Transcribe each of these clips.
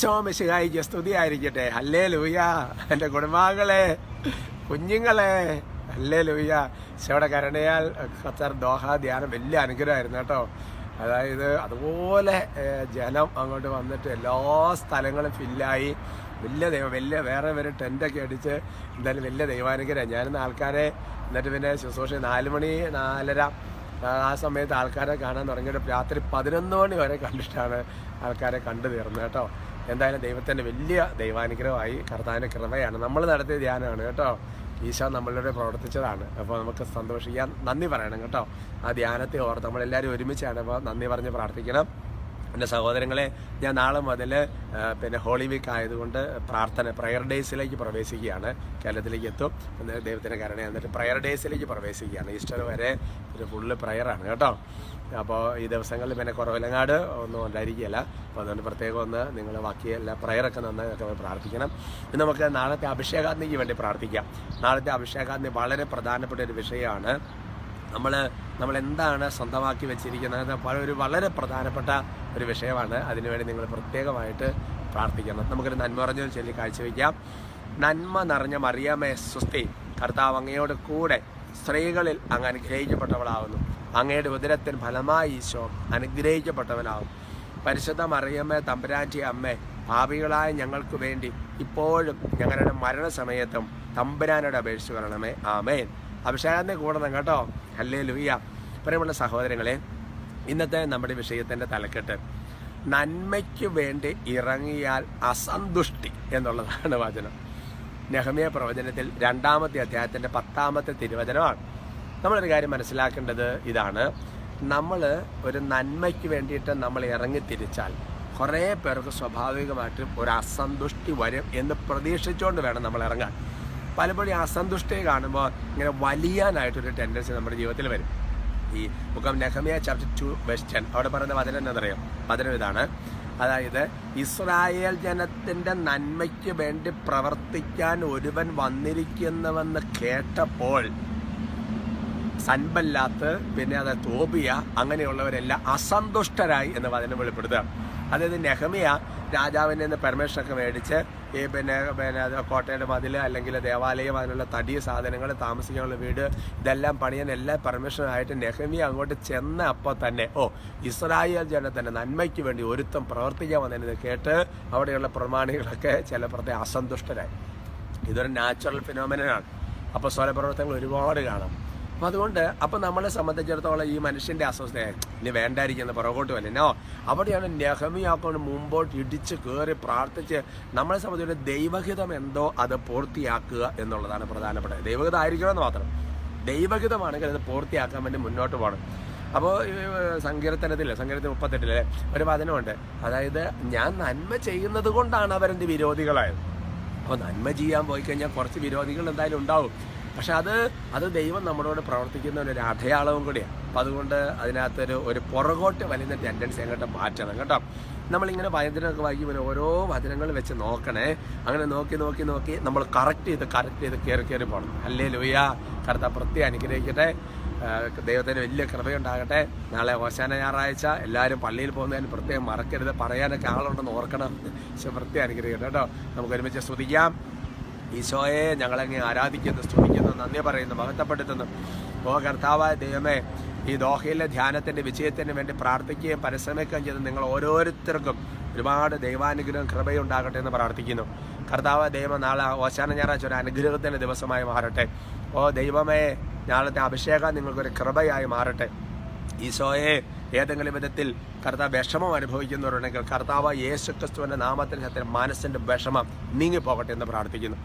ശോമിശിഹായിക്ക് സ്തുതി ഹല്ലേ ലൂയ എന്റെ കുടുംബാംഗങ്ങളെ കുഞ്ഞുങ്ങളെ. അല്ലേ ലൂയ ശിവയുടെ കരുണയാൽ ഖത്തർ ദോഹ ധ്യാനം വലിയ അനുഗ്രഹമായിരുന്നു കേട്ടോ. അതായത് അതുപോലെ ജലം അങ്ങോട്ട് വന്നിട്ട് എല്ലാ സ്ഥലങ്ങളും ഫില്ലായി. വലിയ ദൈവം വലിയ വേറെ വേറെ ടെന്റൊക്കെ അടിച്ച് എന്തായാലും വലിയ ദൈവാനുഗ്രഹം. ഞാനിന്ന് ആൾക്കാരെ എന്നിട്ട് പിന്നെ ശുശ്രൂഷ നാല് മണി നാലര ആ സമയത്ത് ആൾക്കാരെ കാണാൻ തുടങ്ങിയിട്ട് രാത്രി പതിനൊന്ന് മണി വരെ കണ്ടിട്ടാണ് ആൾക്കാരെ കണ്ടു തീർന്നത് കേട്ടോ. എന്തായാലും ദൈവത്തിന്റെ വലിയ ദൈവാനുഗ്രഹമായി കർത്താവിന്റെ കൃപയാണ്. നമ്മൾ നടത്തിയ ധ്യാനമാണ് കേട്ടോ. ഈശോ നമ്മളിലൂടെ പ്രവർത്തിച്ചതാണ്. അപ്പോൾ നമുക്ക് സന്തോഷിക്കാൻ നന്ദി പറയണം കേട്ടോ. ആ ധ്യാനത്തെ ഓർത്ത് നമ്മളെല്ലാവരും ഒരുമിച്ചാണ്. അപ്പോൾ നന്ദി പറഞ്ഞ് പ്രാർത്ഥിക്കണം. എന്റെ സഹോദരങ്ങളെ ഞാൻ നാളെ മുതൽ പിന്നെ ഹോളി വീക്ക് ആയതുകൊണ്ട് പ്രാർത്ഥന പ്രയർ ഡേയ്സിലേക്ക് പ്രവേശിക്കുകയാണ്. കേരളത്തിലേക്ക് എത്തും. ദൈവത്തിന്റെ കരുണ എന്നിട്ട് പ്രയർ ഡേയ്സിലേക്ക് പ്രവേശിക്കുകയാണ്. ഈസ്റ്റർ വരെ ഒരു ഫുള്ള് പ്രയറാണ് കേട്ടോ. അപ്പോൾ ഈ ദിവസങ്ങളിൽ പിന്നെ കുറവിലങ്ങാട് ഒന്നും ഉണ്ടായിരിക്കുകയില്ല. അപ്പോൾ അതുകൊണ്ട് പ്രത്യേകം ഒന്ന് നിങ്ങൾ ബാക്കി എല്ലാ പ്രയറൊക്കെ നന്നായി പ്രാർത്ഥിക്കണം. ഇന്ന് നമുക്ക് നാളത്തെ അഭിഷേകാഗ്നിക്ക് വേണ്ടി പ്രാർത്ഥിക്കാം. നാളത്തെ അഭിഷേകാഗ്നി വളരെ പ്രധാനപ്പെട്ട ഒരു വിഷയമാണ്. നമ്മൾ നമ്മൾ എന്താണ് സ്വന്തമാക്കി വെച്ചിരിക്കുന്നത്? ഒരു വളരെ പ്രധാനപ്പെട്ട ഒരു വിഷയമാണ്. അതിനുവേണ്ടി നിങ്ങൾ പ്രത്യേകമായിട്ട് പ്രാർത്ഥിക്കണം. നമുക്കൊരു നന്മ പറഞ്ഞ ചൊല്ലി കാഴ്ചവെക്കാം നന്മ നിറഞ്ഞ മറിയാമേ സുസ്തി കർത്താവ് അങ്ങയോട് കൂടെ സ്ത്രീകളിൽ അങ്ങ് അനുഗ്രഹിക്കപ്പെട്ടവളാവുന്നു. അങ്ങയുടെ ഉദരത്തിന് ഫലമായി ഈശോ അനുഗ്രഹിക്കപ്പെട്ടവനാവും. പരിശുദ്ധ മറിയമ്മേ തമ്പുരാറ്റി അമ്മേ പാപികളായ ഞങ്ങൾക്ക് വേണ്ടി ഇപ്പോഴും ഞങ്ങളുടെ മരണസമയത്തും തമ്പുരാനോട് അപേക്ഷിച്ച് വരണമേ. ആമേൻ. അഭിഷേകത്തെ കൂടണം കേട്ടോ. അല്ലേ ലുയ്യ പ്രിയമുള്ള സഹോദരങ്ങളെ ഇന്നത്തെ നമ്മുടെ വിഷയത്തിന്റെ തലക്കെട്ട്. നന്മയ്ക്ക് വേണ്ടി ഇറങ്ങിയാൽ അസന്തുഷ്ടി എന്നുള്ളതാണ് വചനം. നെഹമിയ പ്രവചനത്തിൽ രണ്ടാമത്തെ അധ്യായത്തിന്റെ പത്താമത്തെ തിരുവചനമാണ്. നമ്മളൊരു കാര്യം മനസ്സിലാക്കേണ്ടത് ഇതാണ്. നമ്മൾ ഒരു നന്മയ്ക്ക് വേണ്ടിയിട്ട് നമ്മൾ ഇറങ്ങി തിരിച്ചാൽ കുറേ പേർക്ക് സ്വാഭാവികമായിട്ടും ഒരു അസന്തുഷ്ടി വരും എന്ന് പ്രതീക്ഷിച്ചുകൊണ്ട് വേണം നമ്മൾ ഇറങ്ങാൻ. പലപ്പോഴും അസന്തുഷ്ടി കാണുമ്പോൾ ഇങ്ങനെ വലിയാനായിട്ടൊരു ടെൻഡൻസി നമ്മുടെ ജീവിതത്തിൽ വരും. ഈ മുഖം നെഹമിയ ചാപ്റ്റർ ടു വെസ്റ്റൻ അവിടെ പറയുന്ന വചനം എന്നറിയാം വചനം ഇതാണ്. അതായത് ഇസ്രായേൽ ജനത്തിന്റെ നന്മയ്ക്ക് വേണ്ടി പ്രവർത്തിക്കാൻ ഒരുവൻ വന്നിരിക്കുന്നുവെന്ന് കേട്ടപ്പോൾ സൻബല്ലാത്ത് പിന്നെ അത് തോബിയ അങ്ങനെയുള്ളവരെല്ലാം അസന്തുഷ്ടരായി എന്ന് വചനം വെളിപ്പെടുത്തുക. അതായത് നെഹമിയ രാജാവിന്റെ നിന്ന് മേടിച്ച് ഈ പിന്നെ പിന്നെ കോട്ടയുടെ മതിൽ അല്ലെങ്കിൽ ദേവാലയം അതിനുള്ള തടി സാധനങ്ങൾ താമസിക്കാനുള്ള വീട് ഇതെല്ലാം പണിയാൻ എല്ലാ പെർമിഷനായിട്ട് നെഹമി അങ്ങോട്ട് ചെന്ന അപ്പോൾ തന്നെ ഓ ഇസ്രായേൽ ജനത്തിന്റെ നന്മയ്ക്ക് വേണ്ടി ഒരുത്തം പ്രവർത്തിക്കാൻ വന്നതിന് കേട്ട് അവിടെയുള്ള പ്രമാണികളൊക്കെ ചില പ്രത്യേക അസന്തുഷ്ടരായി. ഇതൊരു നാച്ചുറൽ ഫിനോമിനാണ് അപ്പോൾ സ്വലപ്രവർത്തനങ്ങൾ ഒരുപാട് കാണാം. അപ്പം അതുകൊണ്ട് അപ്പം നമ്മളെ സംബന്ധിച്ചിടത്തോളം ഈ മനുഷ്യന്റെ അസ്വസ്ഥ ഇനി വേണ്ടായിരിക്കുന്ന പുറകോട്ട് വല്ലോ അവിടെയാണ് നെഹമിയാക്കൊണ്ട് മുമ്പോട്ട് ഇടിച്ച് കയറി പ്രാർത്ഥിച്ച് നമ്മളെ സംബന്ധിച്ചിടത്തോളം ദൈവഹിതം എന്തോ അത് പൂർത്തിയാക്കുക എന്നുള്ളതാണ് പ്രധാനപ്പെട്ടത്. ദൈവഹിതം ആയിരിക്കണമെന്ന് മാത്രം. ദൈവഹിതമാണെങ്കിൽ അത് പൂർത്തിയാക്കാൻ വേണ്ടി മുന്നോട്ട് പോകണം. അപ്പോൾ സങ്കീർത്തനത്തിൽ സങ്കീർത്തനം മുപ്പത്തെട്ടിലെ ഒരു വചനമുണ്ട്. അതായത് ഞാൻ നന്മ ചെയ്യുന്നത് കൊണ്ടാണ് അവരെന്റെ വിരോധികളായത്? അപ്പോൾ നന്മ ചെയ്യാൻ പോയി കഴിഞ്ഞാൽ കുറച്ച് വിരോധികൾ എന്തായാലും ഉണ്ടാവും. പക്ഷെ അത് അത് ദൈവം നമ്മളോട് പ്രവർത്തിക്കുന്ന ഒരു അടയാളവും കൂടിയാണ്. അപ്പം അതുകൊണ്ട് അതിനകത്തൊരു ഒരു പുറകോട്ട് വലിയ ടെൻഡൻസി അങ്ങോട്ട് മാറ്റണം കേട്ടോ. നമ്മളിങ്ങനെ വചനമൊക്കെ വായിക്കുമ്പോൾ ഓരോ വചനങ്ങൾ വെച്ച് നോക്കണേ. അങ്ങനെ നോക്കി നോക്കി നോക്കി നമ്മൾ കറക്റ്റ് ചെയ്ത് കറക്റ്റ് ചെയ്ത് കയറി കയറി പോകണം അല്ലേ ലൂയ കറുത്ത പ്രത്യേക അനുഗ്രഹിക്കട്ടെ. ദൈവത്തിന് വലിയ കൃപയുണ്ടാകട്ടെ. നാളെ ഓശാന ഞായറാഴ്ച എല്ലാവരും പള്ളിയിൽ പോകുന്നതിന് പ്രത്യേകം മറക്കരുത്. പറയാനൊക്കെ ആളുണ്ടെന്ന് ഓർക്കണം. പക്ഷെ പ്രത്യേകം അനുഗ്രഹിക്കട്ടെ കേട്ടോ. നമുക്ക് ഒരുമിച്ച് ഈശോയെ ഞങ്ങളങ്ങ് ആരാധിക്കുന്നു സ്തുതിക്കുന്നു നന്ദി പറയുന്നു മഹത്വപ്പെടുത്തുന്നു. ഓ കർത്താവായ ദൈവമേ ഈ ദോഹയിലെ ധ്യാനത്തിന്റെ വിജയത്തിന് വേണ്ടി പ്രാർത്ഥിക്കുകയും പരിശ്രമിക്കുകയും ചെയ്ത് നിങ്ങൾ ഓരോരുത്തർക്കും ഒരുപാട് ദൈവാനുഗ്രഹം കൃപയുണ്ടാകട്ടെ എന്ന് പ്രാർത്ഥിക്കുന്നു. കർത്താവ് ദൈവം നാളെ ഓശാന ഞായറാഴ്ച ഒരു അനുഗ്രഹത്തിന്റെ ദിവസമായി മാറട്ടെ. ഓ ദൈവമേ നാളത്തെ അഭിഷേകം നിങ്ങൾക്കൊരു കൃപയായി മാറട്ടെ. ഈശോയെ ഏതെങ്കിലും വിധത്തിൽ കർത്താവ് വിഷമം അനുഭവിക്കുന്നവരുണ്ടെങ്കിൽ കർത്താവ് യേശു ക്രിസ്തുവിന്റെ നാമത്തിൽ സത്യം മനസ്സിന്റെ വിഷമം നീങ്ങിപ്പോകട്ടെ എന്ന് പ്രാർത്ഥിക്കുന്നു.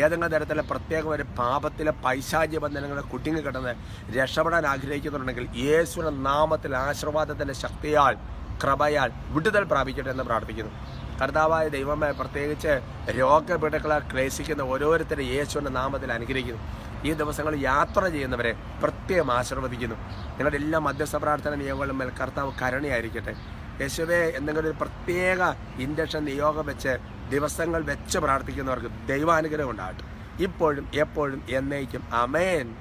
ഏതെങ്കിലും തരത്തിലെ പ്രത്യേക ഒരു പാപത്തിലെ പൈശാചി ബന്ധനങ്ങളെ കുട്ടിങ്ങി കിടന്ന് രക്ഷപ്പെടാൻ ആഗ്രഹിക്കുന്നുണ്ടെങ്കിൽ യേശുവിന്റെ നാമത്തിൽ ആശീർവാദത്തിന്റെ ശക്തിയാൽ കൃപയാൽ വിടുതൽ പ്രാപിക്കട്ടെ എന്ന് പ്രാർത്ഥിക്കുന്നു. കർത്താവായ ദൈവമേ പ്രത്യേകിച്ച് രോഗപീഠകളെ ക്ലേശിക്കുന്ന ഓരോരുത്തരെ യേശുവിന്റെ നാമത്തിൽ അനുഗ്രഹിക്കുന്നു. ഈ ദിവസങ്ങളിൽ യാത്ര ചെയ്യുന്നവരെ പ്രത്യേകം ആശീർവദിക്കുന്നു. നിങ്ങളുടെ എല്ലാ മധ്യസ്ഥ പ്രാർത്ഥന നിയമങ്ങളും മേൽ കർത്താവ് കരുണയായിരിക്കട്ടെ. യേശുവെ എന്തെങ്കിലും ഒരു പ്രത്യേക ഇൻഡക്ഷൻ നിയോഗം വെച്ച് ദിവസങ്ങൾ വെച്ച് പ്രാർത്ഥിക്കുന്നവർക്ക് ദൈവാനുഗ്രഹം ഉണ്ടാകട്ടെ. ഇപ്പോഴും എപ്പോഴും എന്നേക്കും. അമേൻ